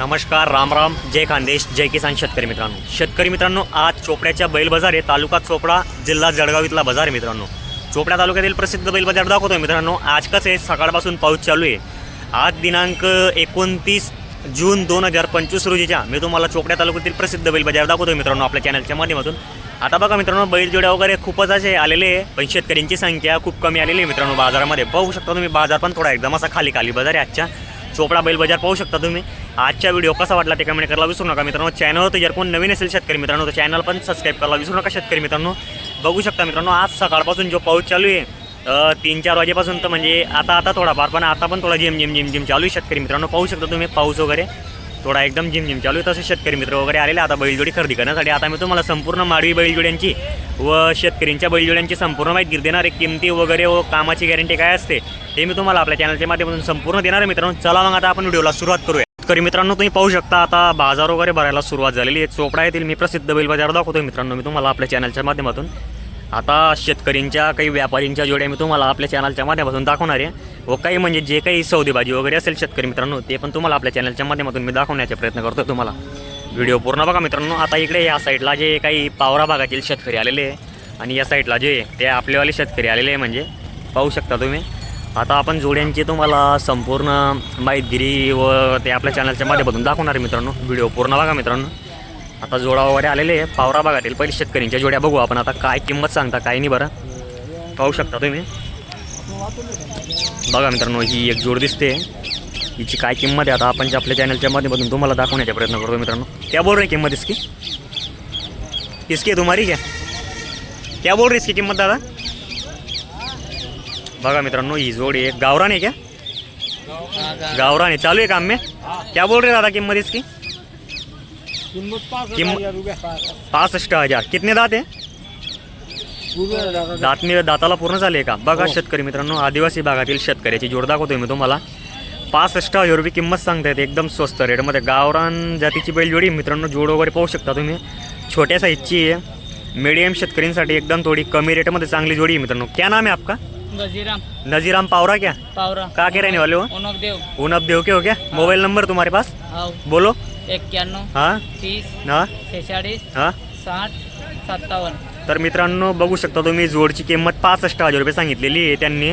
नमस्कार राम राम. जय खानदेश जय किसान शेतकरी मित्रांनो. शेतकरी मित्रांनो आज चोपड्याच्या बैल बाजार आहे तालुका चोपडा जिल्हा जळगाव इथला बाजार आहे मित्रांनो. चोपडा तालुक्यातील प्रसिद्ध बैल बाजार दाखवतोय मित्रांनो. आज कसं आहे सकाळपासून पाऊस चालू आहे. आज दिनांक एकोणतीस जून दोन हजार पंचवीस रोजीच्या मी तुम्हाला चोपड्या तालुक्यातील प्रसिद्ध बैल बाजार दाखवतोय मित्रांनो आपल्या चॅनलच्या माध्यमातून. आता बघा मित्रांनो बैलजोड्या वगैरे खूपच असे आलेले आहे पण शेतकऱ्यांची संख्या खूप कमी आलेली आहे मित्रांनो बाजारामध्ये. पाहू शकता तुम्ही बाजार पण थोडा एकदम असा खाली खाली बाजार आहे आजच्या. चोपडा बैल बाजार पाहू शकता तुम्ही. आजच्या व्हिडिओ कसा वाटला ते कमेंट करायला विसरू नका मित्रांनो. चॅनलवर जर कोण नवीन असेल शेतकरी मित्रांनो तर चॅनल पण सबस्क्राईब करायला विसरू नका शेतकरी मित्रांनो. बघू शकता मित्रांनो आज सकाळपासून जो पाऊस चालू आहे तीन चार वाजेपासून तर म्हणजे आता आता थोडाफार पण आता पण थोडा जिम जिम जिम जिम चालू आहे शेतकरी मित्रांनो. पाहू शकता तुम्ही पाऊस वगैरे. थोडा एकदम जिम जिम चालू आहे तसे शेतकरी मित्र वगैरे आलेले आता बैलजोडी खरेदी करण्यासाठी. आता मी तुम्हाला संपूर्ण माडवी बैलजोड्यांची व शेतकऱ्यांच्या बैलजोड्यांची संपूर्ण माहिती देणार आहे. किमती वगैरे व कामाची गॅरंटी काय असते हे मी तुम्हाला आपल्या चॅनलच्या माध्यमातून संपूर्ण देणार आहे मित्रांनो. चला मग आता आपण व्हिडिओला सुरुवात करूया. शेतकरी मित्रांनो तुम्ही पाहू शकता आता बाजार वगैरे भरायला सुरुवात झालेली आहे. चोपडा येथील मी प्रसिद्ध बैल बाजार दाखवतोय मित्रांनो मी तुम्हाला आपल्या चॅनलच्या माध्यमातून. आता शेतकऱ्यांच्या काही व्यापारींच्या जोड्या मी तुम्हाला आपल्या चॅनलच्या माध्यमातून दाखवणार आहे. व काही म्हणजे जे काही सौदेबाजी वगैरे असेल शेतकरी मित्रांनो ते पण तुम्हाला आपल्या चॅनलच्या माध्यमातून मी दाखवण्याचा प्रयत्न करतो तुम्हाला. व्हिडिओ पूर्ण बघा मित्रांनो. आता इकडे या साईडला जे काही पावरा भागातील शेतकरी आलेले आहे. आणि या साईडला जे ते आपलेवाले शेतकरी आलेले आहे म्हणजे पाहू शकता तुम्ही. आता आपण जोड्यांची तुम्हाला संपूर्ण माहितगिरी व ते आपल्या चॅनलच्या माध्यमातून दाखवणार आहे मित्रांनो. व्हिडिओ पूर्ण बघा मित्रांनो. आता जोडा वगैरे आलेले आहे. पावरा भागातील पहिले शेतकऱ्यांच्या जोड्या बघू आपण. आता काय किंमत सांगता काय नाही बरं. पाहू शकता तुम्ही. बघा मित्रांनो ही एक जोड दिसते. हिची काय किंमत आहे? आता आपण जे आपल्या चॅनलच्या माध्यमातून तुम्हाला दाखवण्याचा प्रयत्न करतो मित्रांनो. क्या बोल रही किंमत इसकी? इसकी तुम्हारी क्या? क्या बोल रही इसकी किंमत दादा? बघा मित्रांनो ही जोड आहे गावरान आहे क्या गावरान आहे. चालू आहे काम में क्या बोल रहे दादा किंमत इसकी किंमत पासष्ट हजार कितने दात आहे? दातनी दाताला पूर्ण झाले का? बघा शेतकरी मित्रांनो आदिवासी भागातील शेतकऱ्याची जोड दाखवतोय मी तुम्हाला. पासष्ट हजार रुपये किंमत सांगतायत एकदम स्वस्त रेटमध्ये गावरान जातीची बैलजोडी मित्रांनो जोड वगैरे पाहू शकता तुम्ही. छोट्या साईजची आहे. मीडियम शेतकऱ्यांसाठी एकदम थोडी कमी रेटमध्ये चांगली जोडी आहे मित्रांनो. क्या नाम है आपका? गजीराम नजीराम पावरा क्या? पावरा। का के रहने वाले हो? उनक देव ऊनब देव के हो क्या? मोबाइल नंबर तुम्हारे पास? हाव बोलो। एक्क्याण्णव हाँ। तीस हाँ। शेहेचाळीस हाँ। साठ सत्तावन्न। तर मित्रांनो बघू शकता तुम्ही जोडची किंमत पासष्ट हजार रुपये सांगितलेली आहे. त्यांनी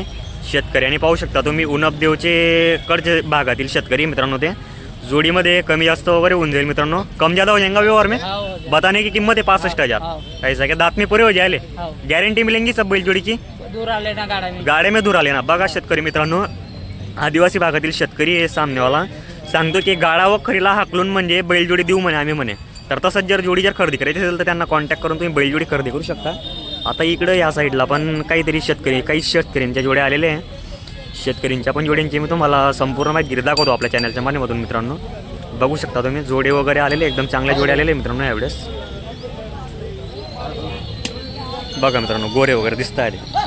शेतकऱ्यांनी पाहू शकता तुम्ही उनपदेवचे कडचे भागातील शेतकरी मित्रांनो ते. जोडीमध्ये कमी जास्त वगैरे होऊन जाईल मित्रांनो. कम ज्यादा हो जाएगा व्यवहार में? हाव बताने की कीमत है पासष्ट हजार. हाव ऐसा क्या? दांत में पूरे हो जाएले हाव गॅरंटी मिलेंगी सब बैलजोडी की दूर आले ना गाड्या मी गाड्या में दूर आले ना. बघा शेतकरी मित्रांनो आदिवासी भागातील शेतकरी हे सामनेवाला. सांगतो की गाडा व खरीला हाकलून म्हणजे बैलजोडी देऊ म्हणे आम्ही म्हणे. तर तसंच जर जोडी जर खरेदी करायची असेल तर त्यांना कॉन्टॅक्ट करून तुम्ही बैलजोडी खरेदी करू शकता. आता इकडं या साईडला पण काहीतरी शेतकरी काही शेतकऱ्यांच्या जोड्या आलेल्या आहे. शेतकऱ्यांच्या पण जोड्यांची मी तुम्हाला संपूर्ण माहिती दाखवतो आपल्या चॅनलच्या माध्यमातून मित्रांनो. बघू शकता तुम्ही जोडे वगैरे आलेले एकदम चांगल्या जोडे आलेले मित्रांनो यावेळेस. बघा मित्रांनो गोरे वगैरे दिसत आहेत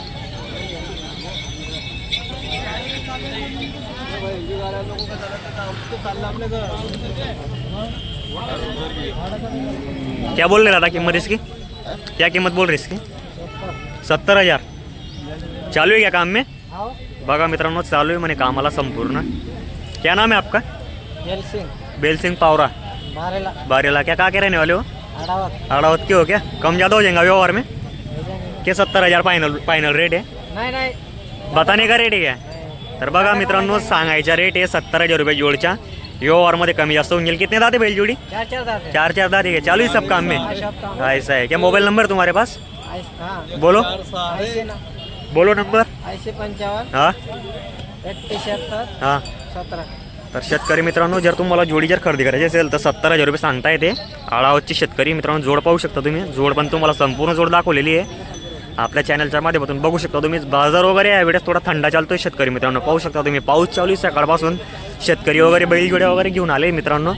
क्या बोल रहे दादा कीमत इसकी? क्या कीमत बोल रहे इसकी? सत्तर हज़ार। चालू है क्या काम में? हाव बघा मित्रांनो चालू आहे म्हणे कामाला संपूर्ण. क्या नाम है आपका? जल सिंग. बेल सिंह पावरा. बारेला. बारेला. क्या का के रहने वाले हो? आडावत. अड़ावत के हो क्या? कम ज़्यादा हो जाएगा व्यवहार में? क्या सत्तर हज़ार फाइनल फायनल रेट है? नाही नाही. बताने का रेट आहे क्या? तर बघा मित्रांनो सांगायचा रेट आहे सत्तर हजार रुपये जोडच्या. व्यवहारमध्ये कमी जास्त होऊन गेल. कितने दाते बैल जोड़ी? चार चार जाते चार चार दाते है चालू ही सब काम में? ऐसा है क्या मोबाइल नंबर तुम्हारे पास? हाँ. बोलो. बोलो नंबर हां. हां. तर शेतकरी मित्रांनो जर तुम्हाला जोडी जर खरेदी करायची असेल तर सत्तर हजार रुपये सांगता येते आळावतची शेतकरी मित्रांनो जोड पाहू शकता तुम्ही. जोड पण तुम्हाला संपूर्ण जोड दाखवलेली आहे. आपल्या चॅनलच्या माध्यमातून बघू शकता तुम्ही. बाजार वगैरे यावेळेस थोडा थंडा चालतोय शेतकरी मित्रांनो. पाहू शकता तुम्ही. पाऊस चालू आहे सकाळपासून. शेतकरी वगैरे बैलजोड्या वगैरे घेऊन आले मित्रांनो.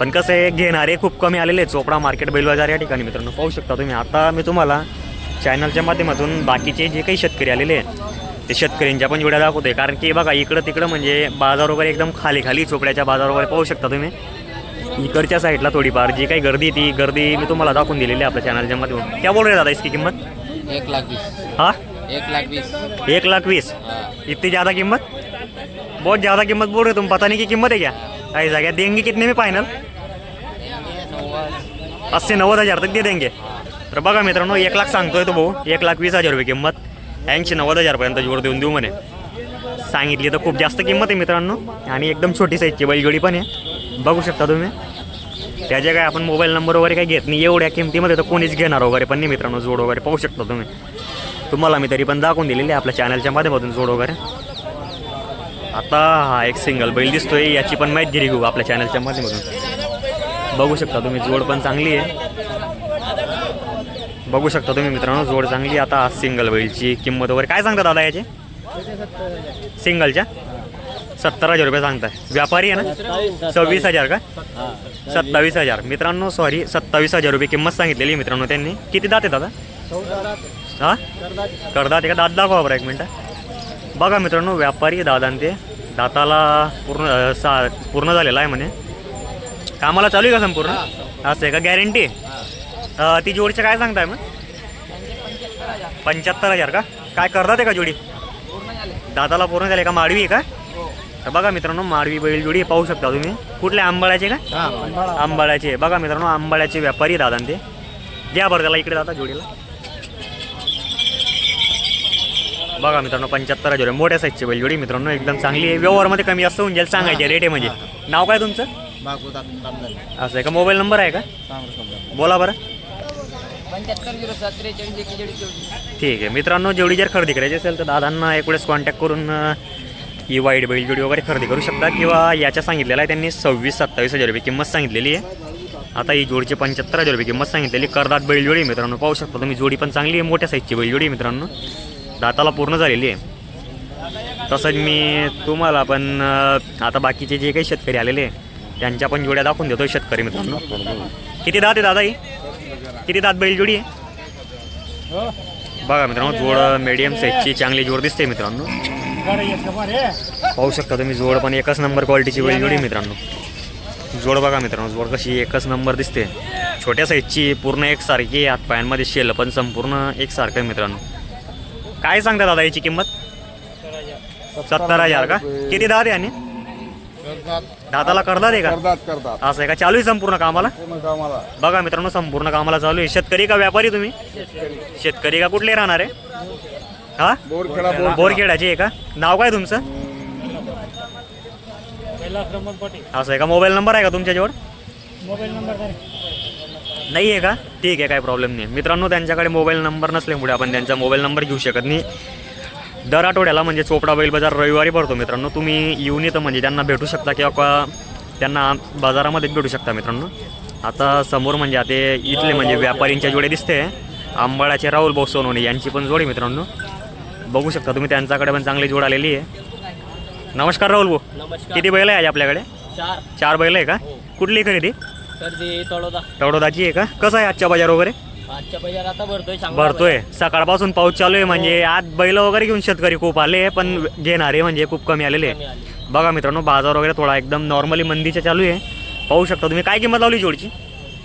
पण कसं आहे घेणारे खूप कमी आलेले चोपडा मार्केट बैल बाजार या ठिकाणी मित्रांनो. पाहू शकता तुम्ही. आता मी तुम्हाला चॅनलच्या माध्यमातून बाकीचे जे काही शेतकरी आलेले आहेत ते शेतकऱ्यांच्या पण जोड्या दाखवतोय. कारण की बघा इकडं तिकडं म्हणजे बाजार वगैरे एकदम खाली खाली चोपड्याच्या बाजार वगैरे पाहू शकता तुम्ही. इकडच्या साईडला थोडीफार जी काही गर्दी ती गर्दी मी तुम्हाला दाखवून दिलेली आहे आपल्या चॅनलच्या माध्यमातून. त्या बोल दादा इसकी किंमत? एक लाख बीस हाँ? एक लाख बीस एक लाख वीस? हाँ. इतनी ज़्यादा कीमत? बहुत ज़्यादा कीमत बोल रहे तुम. पता नहीं की कीमत है क्या? ऐसा क्या? देंगे कितने में फायनल अस्सी नव्वद हजार तक दे देंगे. तर बघा मित्रांनो एक लाख सांगतोय तो भाऊ. एक लाख वीस हजार रुपये किंमत. ऐंशी नव्वद हजारपर्यंत जोड देऊन देऊ म्हणे. सांगितली तर खूप जास्त किंमत आहे मित्रांनो. आणि एकदम छोटी साईजची बैलजोडी पण आहे. बघू शकता तुम्ही. त्याचे काय आपण मोबाईल नंबर वगैरे काही घेत नाही एवढ्या किमतीमध्ये तर कोणीच घेणार वगैरे पण नाही मित्रांनो जोड वगैरे पाहू शकता तुम्ही. तुम्हाला मी तरी पण दाखवून दिलेली आहे आपल्या चॅनलच्या माध्यमातून जोड वगैरे. आता हा एक सिंगल बैल दिसतोय याची पण माहिती घेऊ आपल्या चॅनलच्या माध्यमातून. बघू शकता तुम्ही जोड पण चांगली आहे. बघू शकता तुम्ही मित्रांनो जोड चांगली आहे. आता सिंगल बैलची किंमत वगैरे काय सांगता दादा याची? सिंगलच्या सत्तर हजार रुपये सांगताय. व्यापारी आहे ना? सव्वीस हजार का? सत्तावीस हजार. मित्रांनो सॉरी सत्तावीस हजार रुपये किंमत सांगितलेली मित्रांनो त्यांनी. किती दात आहे दादा? हा? करदात आहे का? दात दाखवा बरं एक मिनटं. बघा मित्रांनो व्यापारी दादान ते. दाताला पूर्ण सा पूर्ण झालेला आहे म्हणे. कामाला चालू आहे का संपूर्ण? असं आहे का? गॅरंटी ती जोडीचं काय सांगताय मग? पंच्याहत्तर हजार का? काय करतात आहे का जोडी? दाताला पूर्ण झाले का? माडवी आहे का? तर बघा मित्रांनो माडवी बैल जोडी पाहू शकता तुम्ही. कुठल्या आंबाळ्याचे का? हा आंबाळ्याचे बघा मित्रांनो आंबाळ्याचे व्यापारी दादा ते. घ्या बरं त्याला इकडे दादा जोडीला. बघा मित्रांनो पंच्याहत्तर हजार आहे. मोठ्या साईजची बैल जोडी मित्रांनो एकदम चांगली आहे. व्यवहारमध्ये कमी जास्त होऊन जाईल सांगायचे रेट आहे म्हणजे. नाव काय तुमचं? असं आहे का? मोबाईल नंबर आहे का? बोला बरं. ठीक आहे. मित्रांनो जेवढी जर खरेदी करायची असेल तर दादांना एकवेळेस कॉन्टॅक्ट करून ही वाईट बैलजोडी वगैरे खरेदी करू शकता किंवा याच्या सांगितलेलं आहे त्यांनी सव्वीस सत्तावीस हजार रुपये किंमत सांगितलेली आहे. आता ही जोडीची पंच्याहत्तर हजार रुपये किंमत सांगितलेली करदात बैलजोडी मित्रांनो पाहू शकता तुम्ही जोडी पण चांगली आहे मोठ्या साईजची बैलजोडी मित्रांनो. दाताला पूर्ण झालेली आहे. तसंच मी तुम्हाला पण आता बाकीचे जे काही शेतकरी आलेले आहे त्यांच्या पण जोड्या दाखवून देतो शेतकरी मित्रांनो. किती दात आहे दादा ही? किती दात बैलजोडी आहे? बघा मित्रांनो जोड मिडियम साईजची चांगली जोड दिसते मित्रांनो. पाहू शकता तुम्ही जोड पण एकच नंबर क्वालिटीची बैल जोडी मित्रांनो. जोड बघा मित्रांनो जोड कशी एकच नंबर दिसते. छोट्या साईजची पूर्ण एकसारखी. हातपायांमध्ये शेल पण संपूर्ण एकसारखं आहे मित्रांनो. काय सांगता दादा याची किंमत? सत्तर हजार का? किती आहे आणि दाताला करतात आहे का? करतात असं आहे का? चालू आहे संपूर्ण कामाला? पूर्ण कामाला. बघा मित्रांनो संपूर्ण कामाला चालू आहे. शेतकरी का व्यापारी तुम्ही? शेतकरी का कुठले राहणार आहे? हा? बोरखेडा बोर बोरखेडाची आहे का? नाव काय तुमचं? असं आहे का? मोबाईल नंबर आहे का तुमच्याजवळ? नाही. आहे का? ठीक आहे काय प्रॉब्लेम नाही. मित्रांनो त्यांच्याकडे मोबाईल नंबर नसल्यामुळे आपण त्यांचा मोबाईल नंबर घेऊ शकत नाही. दर आठवड्याला म्हणजे चोपडा बैल बाजार रविवारी भरतो मित्रांनो. तुम्ही येऊन येतं म्हणजे त्यांना भेटू शकता किंवा का- त्यांना बाजारामध्येच भेटू शकता मित्रांनो. आता समोर म्हणजे आता इथले म्हणजे व्यापारींच्या जोडे दिसते आंबाळाचे राहुल भाऊ सोनवणे यांची पण जोडी मित्रांनो. बघू शकता तुम्ही त्यांच्याकडे पण चांगली जोड आलेली आहे. नमस्कार राहुल भाऊ. नमस्कार. किती बैल आहे आज आपल्याकडे? चार. चार बैल आहे का? कुठली खरेदी? तळोदा. तवडोदाची आहे का? कसं आहे आजच्या बाजार वगैरे? आजच्या बाजार आता भरतोय चांगला भरतोय. सकाळपासून पाऊस चालू आहे म्हणजे आज बैल वगैरे घेऊन शेतकरी खूप आले पण घेणारे म्हणजे खूप कमी आलेले आहे. बघा मित्रांनो बाजार वगैरे थोडा एकदम नॉर्मली मंदीच्या चालू आहे. पाहू शकता तुम्ही काय किंमत लावली जोडची?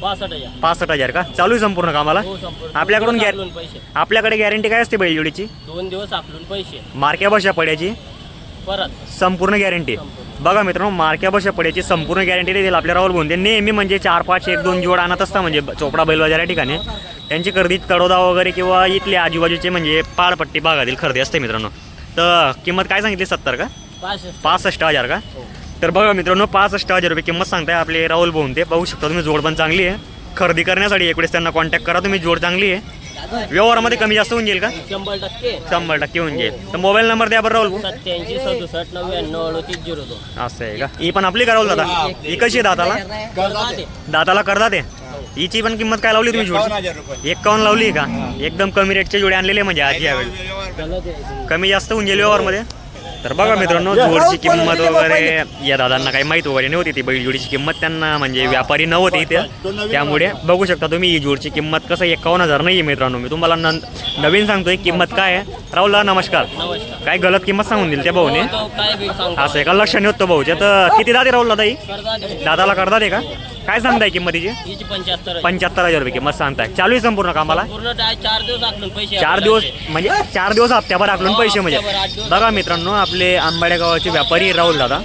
पासष्ट हजार. पासष्ट हजार का? चालू आहे संपूर्ण कामाला? हो संपूर्ण. आपल्याकडून दोन गॅर- पैसे. आपल्याकडे गॅरंटी काय असते बैल जोडीची? दोन दिवस आकलून पैसे. मार्क्या बशा पड्याची? परत. संपूर्ण गॅरंटी संपूर्ण. बघा मित्रांनो मार्क्या बशा पड्याची संपूर्ण गॅरंटी देतील आपल्या राहुल बोंदे नेहमी म्हणजे चार पाच एक दोन जोड आणत असता म्हणजे चोपडा बैल बाजार या ठिकाणी. त्यांची खरेदी तडोदा वगैरे किंवा इथले आजूबाजूचे म्हणजे पाळपट्टी भागातील खरेदी असते मित्रांनो. तर किंमत काय सांगितली? सत्तर का? पासष्ट. पासष्ट हजार का? तर बघा मित्रांनो पासष्ट हजार रुपये किंमत सांगताय आपले राहुल भाऊन ते पाहू शकता तुम्ही जोड पण चांगली आहे. खरेदी करण्यासाठी एकवेळेस त्यांना कॉन्टॅक्ट करा तुम्ही जोड चांगली आहे. व्यवहारामध्ये कमी जास्त होऊन जाईल का? शंभर टक्के. शंभर टक्के होऊन जाईल. तर मोबाईल नंबर द्या बरं राहुल भाऊ. सत्याऐंशी सदुसष्ट नव्याण्णव अडतीस झिरो दोन. असं आहे का? ही पण आपली करावं दादा? ही कशी आहे दाताला. दाताला करता ते हिची पण किंमत काय लावली तुम्ही जोडची? एक्कावन्न लावली का? एकदम कमी रेटचे जोडे आणलेले म्हणजे आज यावेळी. कमी जास्त होऊन गेली व्यवहारमध्ये? तर बघा मित्रांनो जोडची किंमत वगैरे या दादांना काही माहीत वगैरे नव्हती ती बैल जोडीची किंमत. त्यांना म्हणजे व्यापारी नव्हते इथे. त्यामुळे बघू शकता तुम्ही ही जोडची किंमत कसं एकावन्न हजार नाही आहे मित्रांनो मी. तुम्हाला नं नवीन सांगतोय किंमत काय आहे? राहुलला नमस्कार. नमस्कार. काय गलत किंमत सांगून दिली त्या भाऊने? बी सांगतो असं आहे का लक्ष नाही होतं भाऊच्या तर किती दादे राहुल दादा ही? करतात ते. दादाला करतात आहे का? काय सांगताय किंमतीची हिची? पंच्याहत्तर आहे. पंच्याहत्तर हजार रुपये किंमत सांगताय. चालू आहे संपूर्ण कामाला? पूर्ण डाय चार दिवस पैसे चार आपल्याला दिवस द्यायचे. म्हणजे चार दिवस हप्त्याभर आकलून हो, पैसे म्हणजे. हप्त्याभर, आठ दिवस. बघा मित्रांनो आपले आंबाड्या गावाचे व्यापारी राहुल दादा.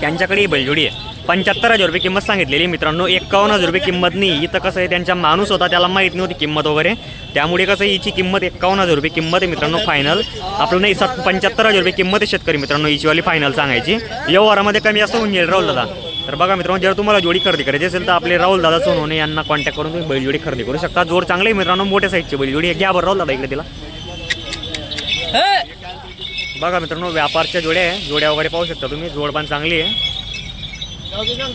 त्यांच्याकडे ही बैलजोडी आहे. पंच्याहत्तर हजार रुपये किंमत सांगितलेली मित्रांनो. एक्कावन्न हजार रुपये किंमत नाही. इथं कसं आहे त्यांचा माणूस होता त्याला माहीत नव्हती किंमत वगैरे. त्यामुळे कसं आहे, हिची किंमत एक्कावन्न हजार रुपये किंमत आहे मित्रांनो फायनल आपलं नाही सात पंच्याहत्तर हजार रुपये किंमत आहे शेतकरी मित्रांनो हिचीवाली फायनल सांगायची. व्यवहारामध्ये कमी जास्त होऊन जाईल राहुल दादा. तर बघा मित्रांनो जर तुम्हाला जोडी खरेदी करायची असेल तर आपले राहुल दादा सोनवणे यांना कॉन्टॅक्ट करून तुम्ही बैलजोडी खरेदी करू शकता. जोड चांगले मित्रांनो मोठ्या साईजची बैलजोडी आहे. घ्या बरं राहुल दादा इकडे तिला. बघा मित्रांनो व्यापारच्या जोड्या आहे. जोड्या वगैरे पाहू शकता तुम्ही. जोड पण चांगली आहे.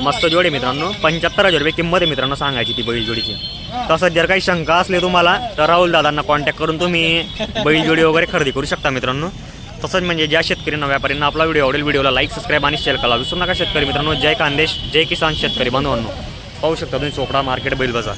मस्त जोड आहे मित्रांनो. पंच्याहत्तर हजार रुपये किंमत आहे मित्रांनो सांगायची ती बैलजोडीची. तसंच जर काही शंका असले तुम्हाला तर राहुल दादांना कॉन्टॅक्ट करून तुम्ही बैलजोडी वगैरे खरेदी करू शकता मित्रांनो. तसंच म्हणजे ज्या शेतकऱ्यांना व्यापाऱ्यांना आपला व्हिडिओ आवडेल व्हिडिओला लाईक सबस्क्राईब आणि शेअर करा. विसरू नका शेतकरी मित्रांनो. जय कांदेश जय किसान शेतकरी बांधवांनो पाहू शकता तुम्ही चोपडा मार्केट बैल बाजार.